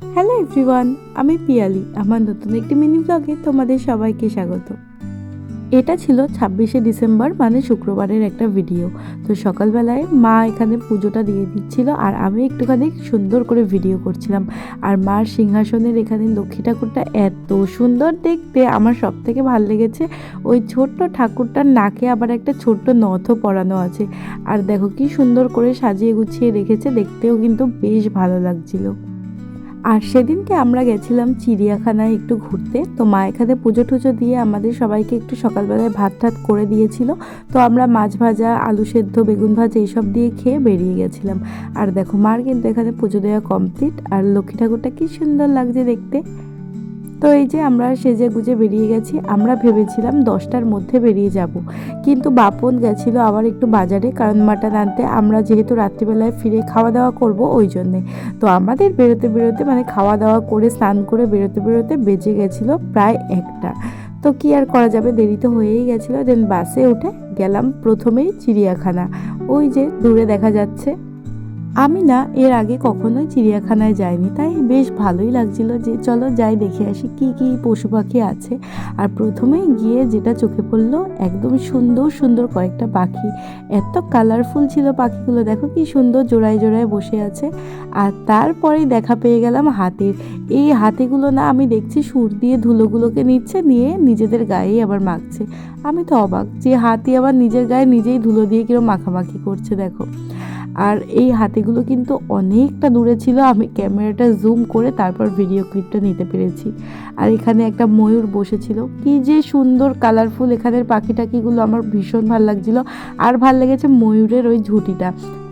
Hello everyone আমি পিয়ালি, আমার নতুন একটি মিনি ব্লগে তোমাদের সবাইকে স্বাগত। এটা ছিল ছাব্বিশে ডিসেম্বর মানে শুক্রবারের একটা ভিডিও তো সকালবেলায় মা এখানে পুজোটা দিয়ে দিচ্ছিল আর আমি একটুখানি সুন্দর করে ভিডিও করছিলাম। আর মার সিংহাসনের এখানে লক্ষ্মী ঠাকুরটা এত সুন্দর দেখতে, আমার সব থেকে ভালো লেগেছে ওই ছোট্ট ঠাকুরটার নাকে আবার একটা ছোট্ট নথও পরানো আছে। আর দেখো কি সুন্দর করে সাজিয়ে গুছিয়ে রেখেছে, দেখতেও কিন্তু বেশ ভালো লাগছিল। আর সেদিনকে আমরা গেছিলাম চিড়িয়াখানায় একটু ঘুরতে। তো মা এখানে পুজো টুজো দিয়ে আমাদের সবাইকে একটু সকালবেলায় ভাত টাত করে দিয়েছিল। তো আমরা মাছ ভাজা, আলু সেদ্ধ, বেগুন ভাজা এইসব দিয়ে খেয়ে বেরিয়ে গেছিলাম। আর দেখো, মার কিন্তু এখানে পুজো দেওয়া কমপ্লিট আর লক্ষ্মী ঠাকুরটা কি সুন্দর লাগছে দেখতে। তো এই যে আমরা সেজে গুজে বেরিয়ে গেছি, আমরা ভেবেছিলাম দশটার মধ্যে বেরিয়ে যাব। কিন্তু বাপন গেছিল আবার একটু বাজারে কারণ মাটন আনতে। আমরা যেহেতু রাত্রিবেলায় ফিরে খাওয়া দাওয়া করব ওই জন্যে। তো আমাদের বেরোতে বেরোতে মানে খাওয়া দাওয়া করে, স্নান করে বেরোতে বেরোতে বেজে গেছিল প্রায় একটা। তো কি আর করা যাবে? দেরি তো হয়েই গেছিল। দেন বাসে উঠে গেলাম প্রথমেই চিড়িয়াখানা। ওই যে দূরে দেখা যাচ্ছে। আমি না এর আগে কখনোই চিড়িয়াখানায় যাইনি, তাই বেশ ভালোই লাগছিল যে চলো যাই দেখে আসি কি কি পশু পাখি আছে। আর প্রথমেই গিয়ে যেটা চোখে পড়ল, একদম সুন্দর সুন্দর কয়েকটা পাখি। এত কালারফুল ছিল পাখিগুলো, দেখো কি সুন্দর জোড়ায় জোড়ায় বসে আছে। আর তারপরেই দেখা পেয়ে গেলাম হাতির। এই হাতিগুলো না আমি দেখছি সুর দিয়ে ধুলোগুলোকে নিচ্ছে, নিয়ে নিজেদের গায়েই আবার মাখছে। আমি তো অবাক যে হাতি আবার নিজের গায়ে নিজেই ধুলো দিয়ে কিরম মাখামাখি করছে, দেখো। আর এই হাতিগুলো কিন্তু অনেকটা দূরে ছিল। আমি ক্যামেরাটা জুম করে তারপর ভিডিও ক্লিপটা নিতে পেরেছি। আর এখানে একটা ময়ূর বসেছিল। কি যে সুন্দর কালারফুল এখানের পাখি টাকিগুলো আমার ভীষণ ভালো লাগছিল। আর ভালো লেগেছে ময়ূরের ওই ঝুঁটিটা।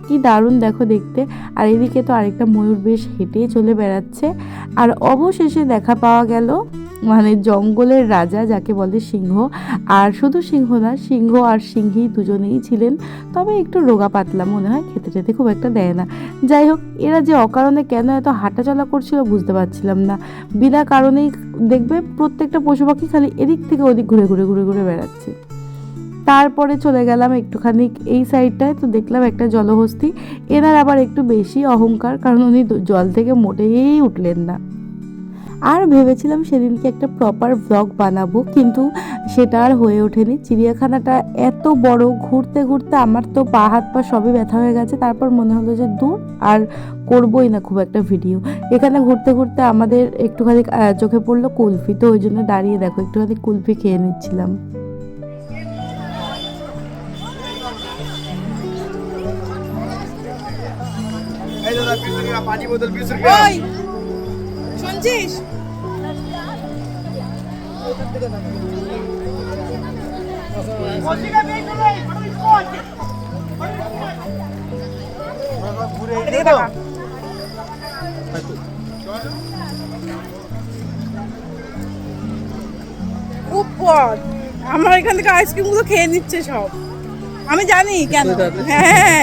কি দারুণ দেখো দেখতে। আর এদিকে তো আরেকটা ময়ূর বেশ হেঁটে চলে বেড়াচ্ছে। আর অবশেষে দেখা পাওয়া গেল মানে জঙ্গলের রাজা যাকে বলে সিংহ, আর শুধু সিংহ না, সিংহ আর সিংহী দুজনেই ছিলেন। তবে একটু রোগা পাতলা মনে হয়, খেতে টেতে খুব একটা দেয় না। যাই হোক, এরা যে অকারণে কেন এত হাঁটাচলা করছিল বুঝতে পারছিলাম না। বিনা কারণেই দেখবে প্রত্যেকটা পশু পাখি খালি এদিক থেকে ওদিক ঘুরে ঘুরে ঘুরে ঘুরে বেড়াচ্ছে। তারপরে চলে গেলাম একটুখানি এই সাইডটায়, তো দেখলাম একটা জলহস্তি। এনার আবার একটু বেশি অহংকার, কারণ উনি জল থেকে মোটেই উঠলেন না। আর ভেবেছিলাম সেদিনকে একটা প্রপার ব্লগ বানাবো কিন্তু সেটা আর হয়ে ওঠেনি। চিড়িয়াখানাটা এত বড় ঘুরতে ঘুরতে আমার তো পা হাত পা সবই ব্যথা হয়ে গেছে। তারপর মনে হলো যে দূর আর করবোই না খুব একটা ভিডিও এখানে ঘুরতে ঘুরতে আমাদের একটুখানি চোখে পড়ল কুলফি। তো ওই জন্য দাঁড়িয়ে দেখো একটুখানি কুলফি খেয়ে নিচ্ছিলাম। এই দাদা বিশ টাকা শুনছিস? খুব পথ আমার এখান থেকে আইসক্রিমগুলো খেয়ে নিচ্ছে সব। আমি জানি কেন। হ্যাঁ।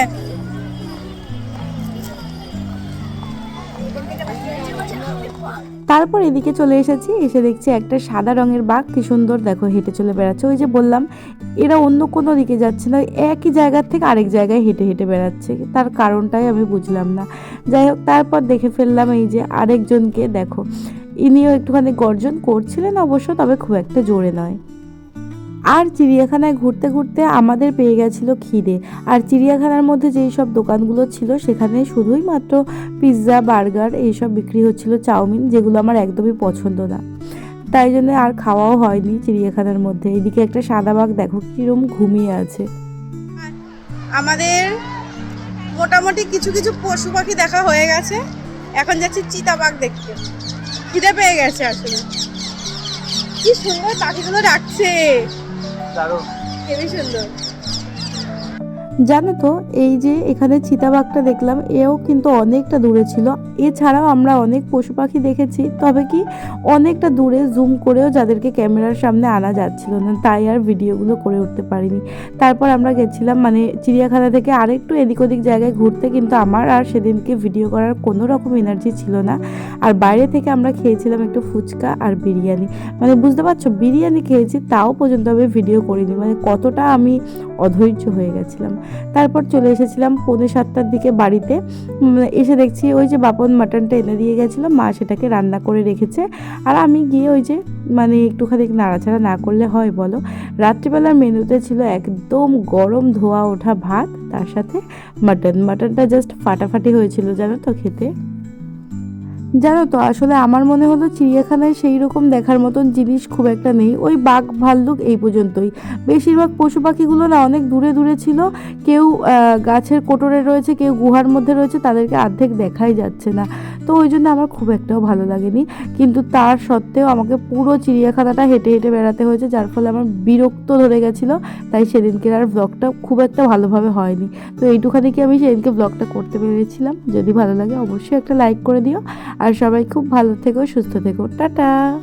তারপর এদিকে চলে এসেছি, এসে দেখছি একটা সাদা রঙের বাঘ কি সুন্দর দেখো হেঁটে চলে বেড়াচ্ছে। ওই যে বললাম, এরা অন্য কোনো দিকে যাচ্ছে না, একই জায়গার থেকে আরেক জায়গায় হেঁটে হেঁটে বেড়াচ্ছে। তার কারণটাই আমি বুঝলাম না। যাই হোক, তারপর দেখে ফেললাম এই যে আরেকজনকে, দেখো। ইনিও একটুখানি গর্জন করছিলেন অবশ্য, তবে খুব একটা জোরে নয়। আর চিড়িয়াখানায় ঘুরতে ঘুরতে আমাদের পেয়ে গেছিল খিদে। আর চিড়িয়াখানার মধ্যে যেই সব দোকানগুলো ছিল, সেখানে শুধুই মাত্র পিৎজা বার্গার এইসব বিক্রি হচ্ছিল, চাউমিন, যেগুলো আমার একদমই পছন্দ না। তাই জন্য আর খাওয়াও হয়নি চিড়িয়াখানার মধ্যে। এদিকে একটা সাদা বাঘ দেখো, কিরম ঘুমিয়ে আছে। আমাদের মোটামুটি কিছু কিছু পশু পাখি দেখা হয়ে গেছে। এখন যাচ্ছি চিতাবাঘ দেখতে। খিদে পেয়ে গেছে আসলে। কি সুন্দর পাখিগুলো ডাকছে। দারুণ। খুবই সুন্দর জানো তো, এই যে এখানে চিতাবাঘটা দেখলাম, এও কিন্তু অনেকটা দূরে ছিল। এছাড়াও আমরা অনেক পশু পাখি দেখেছি, তবে কি অনেকটা দূরে জুম করেও যাদেরকে ক্যামেরার সামনে আনা যাচ্ছিল না, তাই আর ভিডিওগুলো করে উঠতে পারিনি। তারপর আমরা গেছিলাম মানে চিড়িয়াখানা থেকে আরেকটু এদিক ওদিক জায়গায় ঘুরতে, কিন্তু আমার আর সেদিনকে ভিডিও করার কোনো রকম এনার্জি ছিল না। আর বাইরে থেকে আমরা খেয়েছিলাম একটু ফুচকা আর বিরিয়ানি। মানে বুঝতে পারছ, বিরিয়ানি খেয়েছি, তাও পর্যন্ত আমি ভিডিও করিনি মানে কতটা আমি অধৈর্য হয়ে গেছিলাম। তারপর চলে এসেছিলাম পৌনে সাতটার দিকে বাড়িতে। এসে দেখছি ওই যে বাপন মাটনটা এনে দিয়ে গেছিল, মা সেটাকে রান্না করে রেখেছে। আর আমি গিয়ে ওই যে মানে একটুখানি নাড়াচাড়া না করলে হয় বলো, রাত্রিবেলার মেনুতে ছিল একদম গরম ধোয়া ওঠা ভাত, তার সাথে মাটন। মাটনটা জাস্ট ফাটাফাটি হয়েছিল জানো তো খেতে। জানো তো, আসলে আমার মনে হলো চিড়িয়াখানায় সেই রকম দেখার মতন জিনিস খুব একটা নেই। ওই বাঘ, ভাল্লুক এই পর্যন্তই। বেশিরভাগ পশু পাখিগুলো না অনেক দূরে দূরে ছিল। কেউ গাছের কোটরে রয়েছে, কেউ গুহার মধ্যে রয়েছে, তাদেরকে অর্ধেক দেখাই যাচ্ছে না। তো ওই জন্য আমার খুব একটাও ভালো লাগেনি। কিন্তু তার সত্ত্বেও আমাকে পুরো চিড়িয়াখানাটা হেঁটে হেঁটে বেড়াতে হয়েছে, যার ফলে আমার বিরক্ত ধরে গেছিল। তাই সেদিনকে আর ব্লগটা খুব একটা ভালোভাবে হয়নি। তো এইটুখানি কি আমি সেদিনকে ব্লগটা করতে পেরেছিলাম? যদি ভালো লাগে অবশ্যই একটা লাইক করে দিও। আর সবাই খুব ভালো থেকো, সুস্থ থেকো। টাটা!